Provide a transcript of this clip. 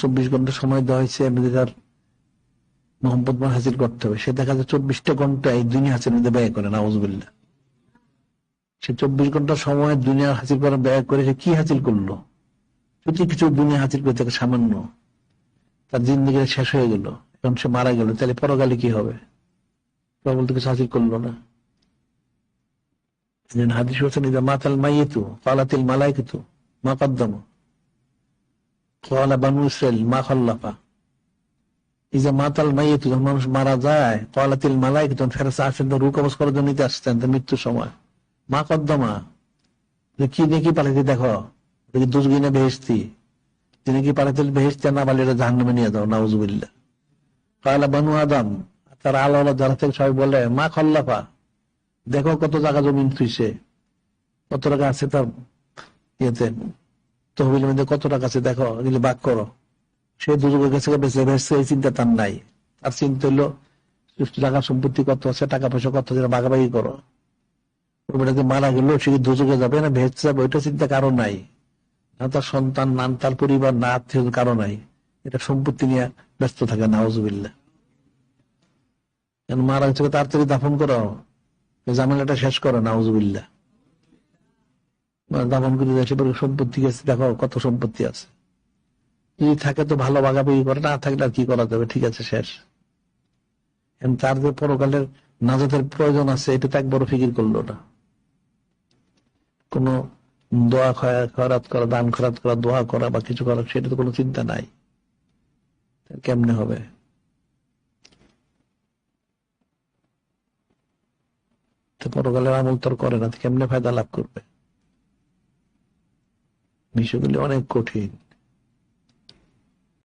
চব্বিশ ঘণ্টা সময় দেওয়া হয়েছে তার মোহাম্মদ মান হাসিল করতে হবে। সে দেখা যায় চব্বিশটা ঘণ্টা এই দুনিয়া হাসিল মধ্যে ব্যয় করে নাউজবিল্লা সে চব্বিশ ঘণ্টা সময় দুনিয়া হাসিল করা ব্যয় করে, সে কি হাসিল করল? যদি কিছু দুনিয়া হাসিল করে থাকে সামান্য, তার জিন্দগি শেষ হয়ে গেল, এখন সে মারা গেল, তাহলে পরকালে কি হবে? প্রবল কিছু হাসিল করল না। হাদিস ইদা মাতাল মাইয়েতু কালাতিল মালাইকেতু, মা কদ্দম। কলা বানু ইসরাইল মা খল্লাফা। ইজা মাতাল মাইয়েতু, যখন মানুষ মারা যায় কলাতিল মালাইকে, তখন ফেরাসা আসেন করার জন্য নিতে সময়। মা কদ্দমা কি দেখি পালাইতে দেখো? দুজগিনে বেহেস্তি তিনি কি পালাইতে বেহেস্তি না এটা জাহান্নামে নিয়ে যাও, নাউজুবিল্লাহ। কয়লা বানু আদম, তার আলো আলো যারা থেকে সবাই বলে, মা খল্লাফা, দেখো কত জায়গা জমিন থুইছে, কত টাকা আছে তার ইয়েতে। তহবিলের মধ্যে কত টাকা আছে দেখো, এগুলো বাক করো। সে দুর্গের কাছে বেঁচে বেঁচে চিন্তা তার নাই। তার চিন্তা হইল টাকা সম্পত্তি কত আছে, টাকা পয়সা কত আছে ভাগাভাগি করো। মারা গেল, সে কি যাবে না ভেসতে যাবে, ওইটা চিন্তা কারও নাই। না তার সন্তান, না তার পরিবার, না আত্মীয় কারও নাই। এটা সম্পত্তি নিয়ে ব্যস্ত থাকে নাউজুবিল্লা কারণ মারা গেছে, তাড়াতাড়ি দাফন করো এই ঝামেলাটা শেষ করো নাউজুবিল্লা দাফন করে দেশে সম্পত্তি গেছে দেখো কত সম্পত্তি আছে। যদি থাকে তো ভালো ভাগাভাগি করে, না থাকলে আর কি করা যাবে? ঠিক আছে, শেষ। তার যে পরকালের নাজাতের প্রয়োজন আছে, এটা তো একবারও ফিকির করল না। কোনো দোয়া খয়া- খয়রাত করা, দান খরাত করা, দোয়া করা বা কিছু করা, সেটা তো কোনো চিন্তা নাই। কেমনে হবে? পরকালের আমল তোর করে না কেমনে ফায়দা লাভ করবে? বিষয়গুলি অনেক কঠিন।